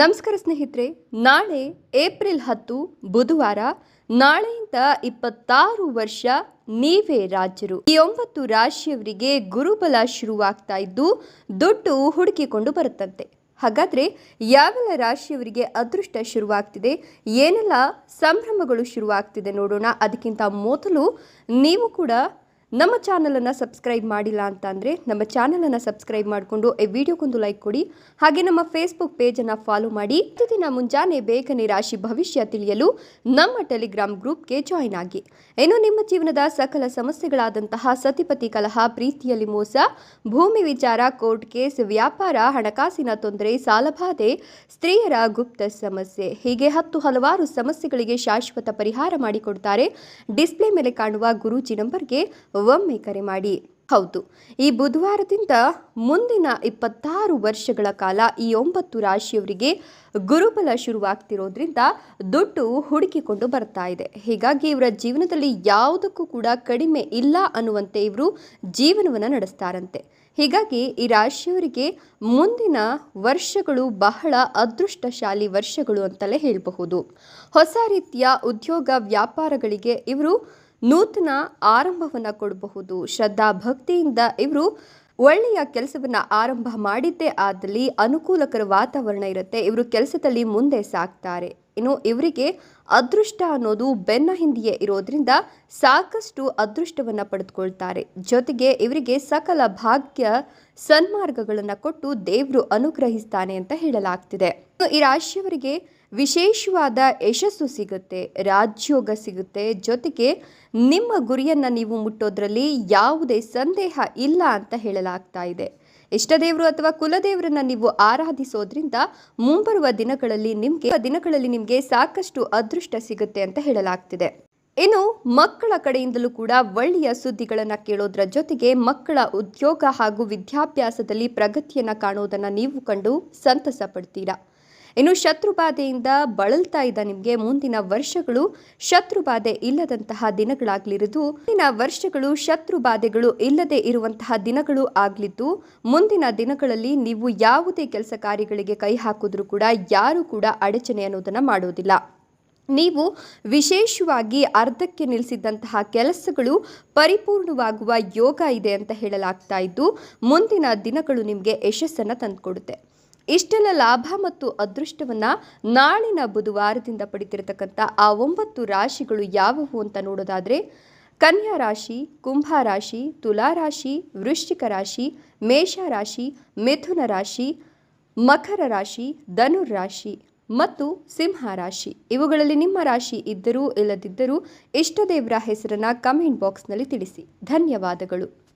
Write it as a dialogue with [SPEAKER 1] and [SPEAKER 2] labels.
[SPEAKER 1] ನಮಸ್ಕಾರ ಸ್ನೇಹಿತರೆ, ನಾಳೆ ಏಪ್ರಿಲ್ ಹತ್ತು, ಬುಧವಾರ, ನಾಳೆಯಿಂದ ಇಪ್ಪತ್ತಾರು ವರ್ಷ ನೀವೇ ರಾಜರು. ಈ ಒಂಬತ್ತು ರಾಶಿಯವರಿಗೆ ಗುರುಬಲ ಶುರುವಾಗ್ತಾ ಇದ್ದು, ದುಡ್ಡು ಹುಡುಕಿಕೊಂಡು ಬರುತ್ತಂತೆ. ಹಾಗಾದ್ರೆ ಯಾವೆಲ್ಲ ರಾಶಿಯವರಿಗೆ ಅದೃಷ್ಟ ಶುರುವಾಗ್ತಿದೆ, ಏನೆಲ್ಲ ಸಂಭ್ರಮಗಳು ಶುರುವಾಗ್ತಿದೆ ನೋಡೋಣ. ಅದಕ್ಕಿಂತ ಮೊದಲು ನೀವು ಕೂಡ ನಮ್ಮ ಚಾನಲನ್ನು ಸಬ್ಸ್ಕ್ರೈಬ್ ಮಾಡಿಲ್ಲ ಅಂತ ಅಂದರೆ ನಮ್ಮ ಚಾನಲನ್ನು ಸಬ್ಸ್ಕ್ರೈಬ್ ಮಾಡಿಕೊಂಡು ಈ ವಿಡಿಯೋಗೊಂದು ಲೈಕ್ ಕೊಡಿ. ಹಾಗೆ ನಮ್ಮ ಫೇಸ್ಬುಕ್ ಪೇಜನ್ನು ಫಾಲೋ ಮಾಡಿ. ಪ್ರತಿದಿನ ಮುಂಜಾನೆ ಬೇಗನೆ ರಾಶಿ ಭವಿಷ್ಯ ತಿಳಿಯಲು ನಮ್ಮ ಟೆಲಿಗ್ರಾಮ್ ಗ್ರೂಪ್ಗೆ ಜಾಯಿನ್ ಆಗಿ. ಇನ್ನು ನಿಮ್ಮ ಜೀವನದ ಸಕಲ ಸಮಸ್ಯೆಗಳಾದಂತಹ ಸತಿಪತಿ ಕಲಹ, ಪ್ರೀತಿಯಲ್ಲಿ ಮೋಸ, ಭೂಮಿ ವಿಚಾರ ಕೋರ್ಟ್ ಕೇಸ್ ವ್ಯಾಪಾರ, ಹಣಕಾಸಿನ ತೊಂದರೆ ಸಾಲಬಾಧೆ ಸ್ತ್ರೀಯರ ಗುಪ್ತ ಸಮಸ್ಯೆ, ಹೀಗೆ ಹತ್ತು ಹಲವಾರು ಸಮಸ್ಯೆಗಳಿಗೆ ಶಾಶ್ವತ ಪರಿಹಾರ ಮಾಡಿಕೊಡ್ತಾರೆ. ಡಿಸ್ಪ್ಲೇ ಮೇಲೆ ಕಾಣುವ ಗುರೂಜಿ ನಂಬರ್ಗೆ ಒಮ್ಮೆ ಕರೆ ಮಾಡಿ. ಹೌದು, ಈ ಬುಧವಾರದಿಂದ ಮುಂದಿನ ಇಪ್ಪತ್ತಾರು ವರ್ಷಗಳ ಕಾಲ ಈ ಒಂಬತ್ತು ರಾಶಿಯವರಿಗೆ ಗುರುಬಲ ಶುರುವಾಗ್ತಿರೋದ್ರಿಂದ ದುಡ್ಡು ಹುಡುಕಿಕೊಂಡು ಬರ್ತಾ ಇದೆ. ಹೀಗಾಗಿ ಇವರ ಜೀವನದಲ್ಲಿ ಯಾವುದಕ್ಕೂ ಕೂಡ ಕಡಿಮೆ ಇಲ್ಲ ಅನ್ನುವಂತೆ ಇವರು ಜೀವನವನ್ನು ನಡೆಸ್ತಾರಂತೆ. ಹೀಗಾಗಿ ಈ ರಾಶಿಯವರಿಗೆ ಮುಂದಿನ ವರ್ಷಗಳು ಬಹಳ ಅದೃಷ್ಟಶಾಲಿ ವರ್ಷಗಳು ಅಂತಲೇ ಹೇಳಬಹುದು. ಹೊಸ ರೀತಿಯ ಉದ್ಯೋಗ ವ್ಯಾಪಾರಗಳಿಗೆ ಇವರು ನೂತನ ಆರಂಭವನ್ನು ಕೊಡಬಹುದು. ಶ್ರದ್ಧಾ ಭಕ್ತಿಯಿಂದ ಇವರು ಒಳ್ಳೆಯ ಕೆಲಸವನ್ನು ಆರಂಭ ಮಾಡಿದ್ದೇ ಆದಲ್ಲಿ ಅನುಕೂಲಕರ ವಾತಾವರಣ ಇರುತ್ತೆ. ಇವರು ಕೆಲಸದಲ್ಲಿ ಮುಂದೆ ಸಾಕ್ತಾರೆ. ಇನ್ನು ಇವರಿಗೆ ಅದೃಷ್ಟ ಅನ್ನೋದು ಬೆನ್ನ ಹಿಂದೆಯೇ ಇರೋದ್ರಿಂದ ಸಾಕಷ್ಟು ಅದೃಷ್ಟವನ್ನು ಪಡೆದುಕೊಳ್ತಾರೆ. ಜೊತೆಗೆ ಇವರಿಗೆ ಸಕಲ ಭಾಗ್ಯ ಸನ್ಮಾರ್ಗಗಳನ್ನು ಕೊಟ್ಟು ದೇವರು ಅನುಗ್ರಹಿಸ್ತಾನೆ ಅಂತ ಹೇಳಲಾಗ್ತಿದೆ. ಈ ರಾಶಿಯವರಿಗೆ ವಿಶೇಷವಾದ ಯಶಸ್ಸು ಸಿಗುತ್ತೆ, ರಾಜ್ಯೋಗ ಸಿಗುತ್ತೆ. ಜೊತೆಗೆ ನಿಮ್ಮ ಗುರಿಯನ್ನು ನೀವು ಮುಟ್ಟೋದ್ರಲ್ಲಿ ಯಾವುದೇ ಸಂದೇಹ ಇಲ್ಲ ಅಂತ ಹೇಳಲಾಗ್ತಾ ಇದೆ. ಇಷ್ಟದೇವರು ಅಥವಾ ಕುಲದೇವರನ್ನ ನೀವು ಆರಾಧಿಸೋದ್ರಿಂದ ಮುಂಬರುವ ದಿನಗಳಲ್ಲಿ ನಿಮಗೆ ದಿನಗಳಲ್ಲಿ ನಿಮಗೆ ಸಾಕಷ್ಟು ಅದೃಷ್ಟ ಸಿಗುತ್ತೆ ಅಂತ ಹೇಳಲಾಗ್ತಿದೆ. ಇನ್ನು ಮಕ್ಕಳ ಕಡೆಯಿಂದಲೂ ಕೂಡ ಒಳ್ಳೆಯ ಸುದ್ದಿಗಳನ್ನು ಕೇಳೋದ್ರ ಜೊತೆಗೆ ಮಕ್ಕಳ ಉದ್ಯೋಗ ಹಾಗೂ ವಿದ್ಯಾಭ್ಯಾಸದಲ್ಲಿ ಪ್ರಗತಿಯನ್ನು ಕಾಣೋದನ್ನು ನೀವು ಕಂಡು ಸಂತಸ ಪಡ್ತೀರಾ? ಇನ್ನು ಶತ್ರುಬಾಧೆಯಿಂದ ಬಳಲ್ತಾ ಇದ್ದ ನಿಮಗೆ ಮುಂದಿನ ವರ್ಷಗಳು ಶತ್ರುಬಾಧೆ ಇಲ್ಲದಂತಹ ದಿನಗಳಾಗಲಿರುವುದು ಮುಂದಿನ ವರ್ಷಗಳು ಶತ್ರುಬಾಧೆಗಳು ಇಲ್ಲದೆ ಇರುವಂತಹ ದಿನಗಳು ಆಗಲಿದ್ದು, ಮುಂದಿನ ದಿನಗಳಲ್ಲಿ ನೀವು ಯಾವುದೇ ಕೆಲಸ ಕಾರ್ಯಗಳಿಗೆ ಕೈ ಹಾಕಿದ್ರೂ ಕೂಡ ಯಾರು ಕೂಡ ಅಡಚಣೆ ಅನ್ನೋದನ್ನು ಮಾಡೋದಿಲ್ಲ. ನೀವು ವಿಶೇಷವಾಗಿ ಅರ್ಧಕ್ಕೆ ನಿಲ್ಲಿಸಿದಂತಹ ಕೆಲಸಗಳು ಪರಿಪೂರ್ಣವಾಗುವ ಯೋಗ ಇದೆ ಅಂತ ಹೇಳಲಾಗ್ತಾ ಇದ್ದು, ಮುಂದಿನ ದಿನಗಳು ನಿಮಗೆ ಯಶಸ್ಸನ್ನು ತಂದುಕೊಡುತ್ತೆ. ಇಷ್ಟೆಲ್ಲ ಲಾಭ ಮತ್ತು ಅದೃಷ್ಟವನ್ನ ನಾಳಿನ ಬುಧವಾರದಿಂದ ಪಡೆದಿರತಕ್ಕಂಥ ಆ ಒಂಬತ್ತು ರಾಶಿಗಳು ಯಾವುವು ಅಂತ ನೋಡೋದಾದ್ರೆ, ಕನ್ಯಾ ರಾಶಿ, ಕುಂಭ ರಾಶಿ, ತುಲಾ ರಾಶಿ, ವೃಶ್ಚಿಕ ರಾಶಿ, ಮೇಷ ರಾಶಿ, ಮಿಥುನ ರಾಶಿ, ಮಕರ ರಾಶಿ, ಧನುರ್ ರಾಶಿ ಮತ್ತು ಸಿಂಹ ರಾಶಿ. ಇವುಗಳಲ್ಲಿ ನಿಮ್ಮ ರಾಶಿ ಇದ್ದರೂ ಇಲ್ಲದಿದ್ದರೂ ಇಷ್ಟದೇವರ ಹೆಸರನ್ನ ಕಮೆಂಟ್ ಬಾಕ್ಸ್ನಲ್ಲಿ ತಿಳಿಸಿ. ಧನ್ಯವಾದಗಳು.